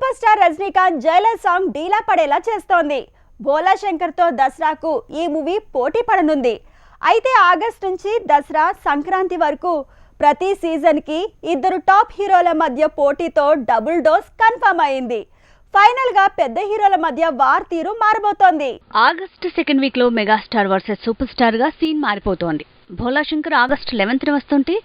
Super star Rajinikanth Jailer song డీలా పడేలా చేస్తోంది. భోలా శంకర్తో దసరాకు ఈ మూవీ పోటీ పడనుంది. అయితే ఆగస్ట్ నుంచి దసరా సంక్రాంతి వరకు ప్రతి సీజన్కి ఇద్దరు టాప్ హీరోల మధ్య పోటీతో డబుల్ డోస్ కన్ఫర్మ్ అయింది. ఫైనల్గా పెద్ద హీరోల మధ్య వార్ తీరు మారబోతోంది. ఆగస్ట్ సెకండ్ వీక్లో మెగాస్టార్ వర్సెస్ సూపర్ స్టార్గా సీన్ మారిపోతోంది. భోలా శంకర్ ఆగస్ట్ లెవెన్త్ వస్తుంటే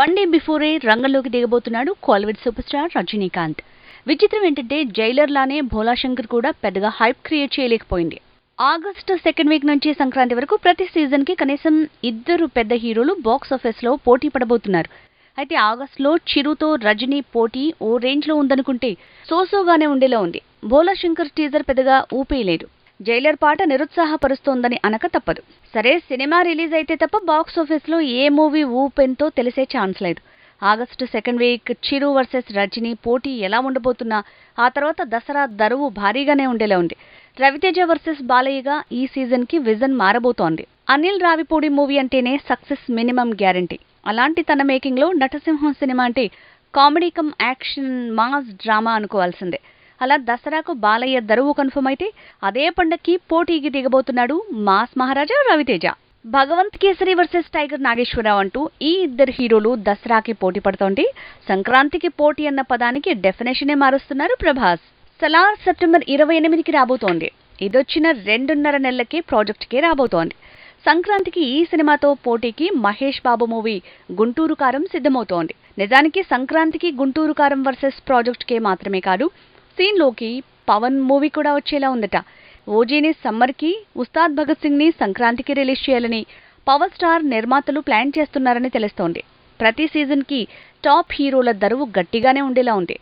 వన్ డే బిఫోరే రంగంలోకి దిగబోతున్నాడు కోల్విడ్ సూపర్ స్టార్ రజనీకాంత్. విచిత్రం ఏంటంటే జైలర్ లానే భోలా శంకర్ కూడా పెద్దగా హైప్ క్రియేట్ చేయలేకపోయింది. ఆగస్టు సెకండ్ వీక్ నుంచి సంక్రాంతి వరకు ప్రతి సీజన్కి కనీసం ఇద్దరు పెద్ద హీరోలు బాక్స్ ఆఫీస్లో పోటీ పడబోతున్నారు. అయితే ఆగస్టులో చిరుతో రజనీ పోటీ ఓ రేంజ్లో ఉందనుకుంటే సోసోగానే ఉండేలా ఉంది. భోలా శంకర్ టీజర్ పెద్దగా ఊపేయలేదు. జైలర్ పాట నిరుత్సాహపరుస్తోందని అనక తప్పదు. సరే సినిమా రిలీజ్ అయితే తప్ప బాక్స్ ఆఫీస్లో ఏ మూవీ ఊపెంతో తెలిసే ఛాన్స్ లేదు. August second week Chiru versus Rajini పోటీ ఎలా ఉండబోతున్నా ఆ తర్వాత దసరా దరువు భారీగానే ఉండేలా ఉంది. రవితేజ వర్సెస్ బాలయ్యగా ఈ సీజన్కి విజన్ మారబోతోంది. అనిల్ రావిపూడి మూవీ అంటేనే సక్సెస్ మినిమం గ్యారంటీ. అలాంటి తన మేకింగ్లో నటసింహం సినిమా అంటే comedy cum action mass drama అనుకోవాల్సిందే. అలా దసరాకు బాలయ్య దరువు కన్ఫర్మ్ అయితే అదే పండక్కి పోటీకి దిగబోతున్నాడు mass Maharaja Ravi Teja. Bhagavanth Kesari versus tiger Nageswara Rao అంటూ ఈ ఇద్దరు హీరోలు దసరాకి పోటీ పడుతోంది. సంక్రాంతికి పోటీ అన్న పదానికి డెఫినేషనే మారుస్తున్నారు ప్రభాస్. సలార్ సెప్టెంబర్ ఇరవై ఎనిమిదికి రాబోతోంది. ఇదొచ్చిన రెండున్నర నెలలకే ప్రాజెక్ట్కే రాబోతోంది. సంక్రాంతికి ఈ సినిమాతో పోటీకి మహేష్ బాబు మూవీ గుంటూరు కారం సిద్ధమవుతోంది. నిజానికి సంక్రాంతికి గుంటూరు కారం వర్సెస్ ప్రాజెక్ట్కే మాత్రమే కాదు సీన్లోకి పవన్ మూవీ కూడా వచ్చేలా ఉందట. ఓజీని సమ్మర్కి ఉస్తాద్ భగత్ సింగ్ని సంక్రాంతికి రిలీజ్ చేయాలని పవర్ స్టార్ నిర్మాతలు ప్లాన్ చేస్తున్నారని తెలుస్తోంది. ప్రతి సీజన్కి టాప్ హీరోల దరువు గట్టిగానే ఉండేలా ఉంది.